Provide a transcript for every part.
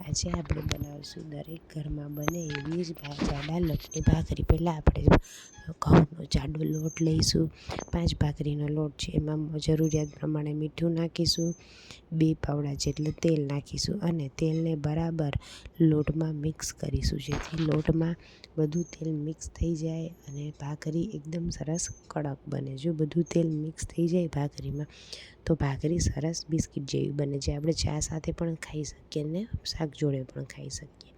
આજે આપણે બનાવીશું દરેક ઘરમાં બને એવી જ જાડા લોટની ભાખરી. પહેલાં આપણે ઘઉંનો જાડો લોટ લઈશું, પાંચ ભાખરીનો લોટ છે, એમાં જરૂરિયાત પ્રમાણે મીઠું નાખીશું, બે પાવડા જેટલું તેલ નાખીશું અને તેલને બરાબર લોટમાં મિક્સ કરીશું, જેથી લોટમાં બધું તેલ મિક્સ થઈ જાય અને ભાખરી એકદમ સરસ કડક બને. જો બધું તેલ મિક્સ થઈ જાય ભાખરીમાં, તો ભાખરી સરસ બિસ્કિટ જેવી બને, જે આપણે ચા સાથે પણ ખાઈ શકીએ ને, શાક જોડે પણ ખાઈ શકીએ.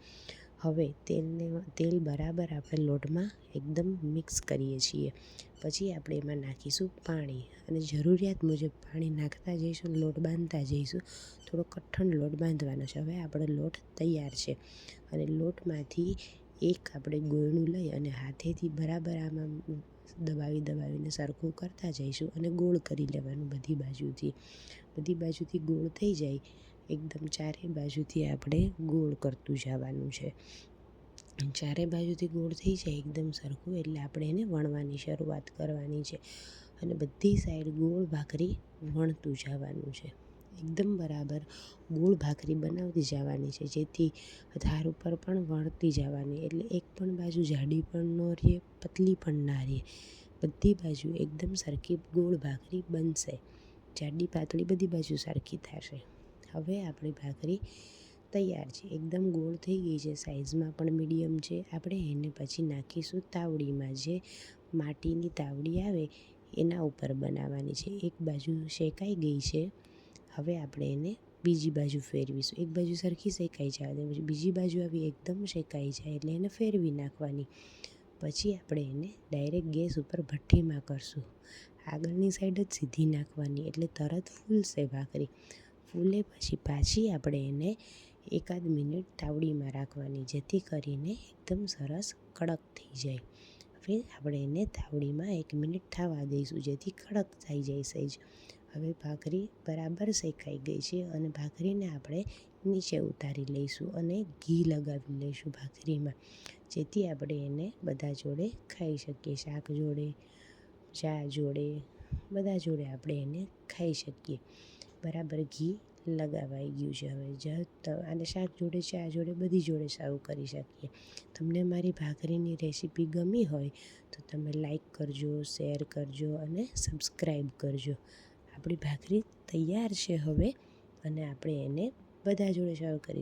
હવે તેલને તેલ બરાબર આપણે લોટમાં એકદમ મિક્સ કરીએ છીએ. પછી આપણે એમાં નાખીશું પાણી અને જરૂરિયાત મુજબ પાણી નાખતા જઈશું, લોટ બાંધતા જઈશું. થોડો કઠણ લોટ બાંધવાનો છે. હવે આપણો લોટ તૈયાર છે અને લોટમાંથી એક આપણે ગોળનું લઈ અને હાથેથી બરાબર આમાં દબાવી દબાવીને સરખું કરતા જઈશું અને ગોળ કરી લેવાનું બધી બાજુથી. બધી બાજુથી ગોળ થઈ જાય. એકદમ ચારે બાજુથી આપણે ગોળ કરતું જવાનું છે. ચારે બાજુથી ગોળ થઈ જાય એકદમ સરખું એટલે આપણે એને વણવાની શરૂઆત કરવાની છે. અને બધી સાઈડ ગોળ ભાખરી વણતું જવાનું છે. એકદમ બરાબર ગોળ ભાખરી બનાવતી જવાની છે, જેથી ધાર ઉપર પણ વણતી જવાની. એટલે એક પણ બાજુ જાડી પણ ન રહે, પતલી પણ ના રહે. બધી બાજુ એકદમ સરખી ગોળ ભાખરી બનશે. જાડી પાતળી બધી બાજુ સરખી થશે. હવે આપણી ભાખરી તૈયાર છે. એકદમ ગોળ થઈ ગઈ છે, સાઈઝમાં પણ મીડિયમ છે. આપણે એને પછી નાખીશું તાવડીમાં. જે માટીની તાવડી આવે, એના ઉપર બનાવવાની છે. એક બાજુ શેકાઈ ગઈ છે. હવે આપણે એને બીજી બાજુ ફેરવીશું. એક બાજુ સરખી શેકાઈ જવા દે પછી બીજી બાજુ આવી એકદમ શેકાઈ જાય એટલે એને ફેરવી નાખવાની. પછી આપણે એને ડાયરેક્ટ ગેસ ઉપર ભઠ્ઠીમાં કરશું. આગળની સાઈડ જ સીધી નાખવાની, એટલે તરત ફૂલશે ભાખરી ફૂલે પછી પાછી આપણે એને એકાદ મિનિટ તાવડીમાં રાખવાની, જેથી કરીને એકદમ સરસ કડક થઈ જાય. હવે આપણે એને તાવડીમાં એક મિનિટ થવા દઈશું, જેથી કડક થઈ જાય સહેજ. હવે ભાખરી બરાબર શેકાઈ ગઈ છે અને ભાખરીને આપણે નીચે ઉતારી લઈશું અને ઘી લગાવી લઈશું ભાખરીમાં, જેથી આપણે એને બધા જોડે ખાઈ શકીએ, શાક જોડે, ચા જોડે, બધા જોડે આપણે એને ખાઈ શકીએ. બરાબર ઘી લગાવાઈ ગયું છે હવે, જ અને શાક જોડે, ચા જોડે, બધી જોડે સર્વ કરી શકીએ. તમને મારી ભાખરીની રેસીપી ગમી હોય તો તમે લાઈક કરજો, શેર કરજો અને સબસ્ક્રાઈબ કરજો. આપણી ભાખરી તૈયાર છે હવે અને આપણે એને બધા જોડે સર્વ કરી